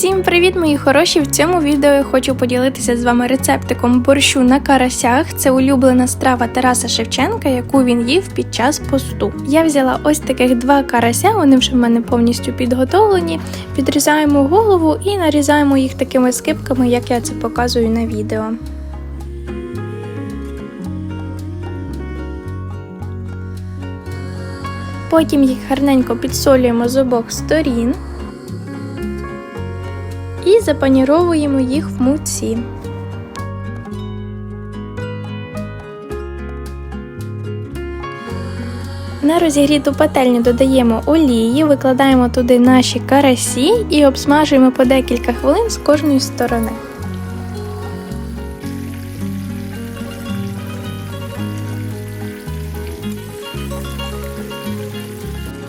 Всім привіт, мої хороші! В цьому відео я хочу поділитися з вами рецептиком борщу на карасях. Це улюблена страва Тараса Шевченка, яку він їв під час посту. Я взяла ось таких два карася, вони вже в мене повністю підготовлені. Підрізаємо голову і нарізаємо їх такими скипками, як я це показую на відео. Потім їх гарненько підсолюємо з обох сторін і запаніровуємо їх в муці. На розігріту пательню додаємо олії, викладаємо туди наші карасі і обсмажуємо по декілька хвилин з кожної сторони.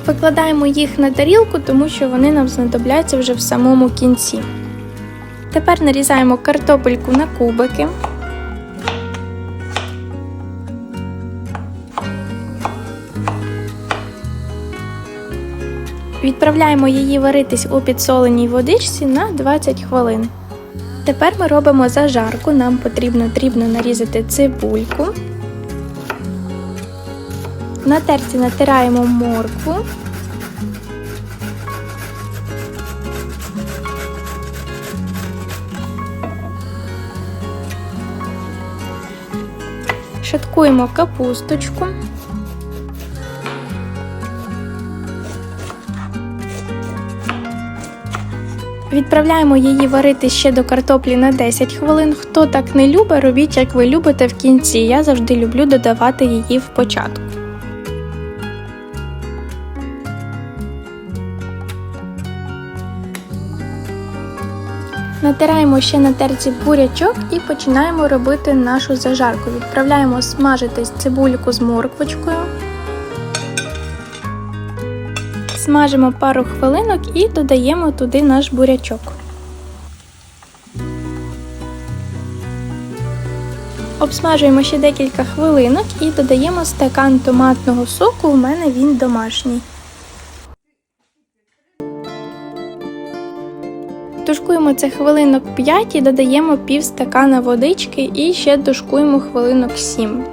Викладаємо їх на тарілку, тому що вони нам знадобляться вже в самому кінці. Тепер нарізаємо картопельку на кубики. Відправляємо її варитись у підсоленій водичці на 20 хвилин. Тепер ми робимо зажарку. Нам потрібно дрібно нарізати цибульку. На терці натираємо моркву. Шаткуємо капусточку. Відправляємо її варити ще до картоплі на 10 хвилин. Хто так не любить, робіть, як ви любите в кінці. Я завжди люблю додавати її в початку. Натираємо ще на терці бурячок і починаємо робити нашу зажарку. Відправляємо смажитись цибульку з морквочкою. Смажимо пару хвилинок і додаємо туди наш бурячок. Обсмажуємо ще декілька хвилинок і додаємо стакан томатного соку. У мене він домашній. Тушкуємо це хвилинок 5 і додаємо пів стакана водички і ще тушкуємо хвилинок 7.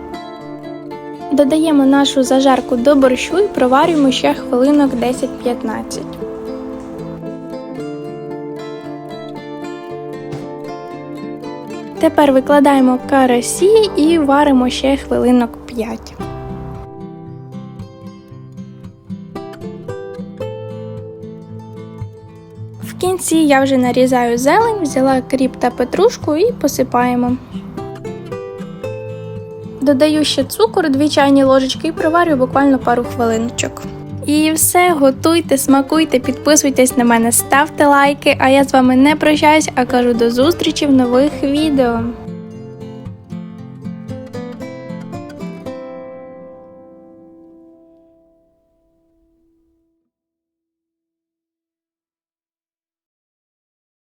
Додаємо нашу зажарку до борщу і проварюємо ще хвилинок 10-15. Тепер викладаємо карасі і варимо ще хвилинок 5. В кінці я вже нарізаю зелень, взяла кріп та петрушку і посипаємо. Додаю ще цукор, 2 чайні ложечки і проварю буквально пару хвилиночок. І все, готуйте, смакуйте, підписуйтесь на мене, ставте лайки, а я з вами не прощаюсь, а кажу до зустрічі в нових відео.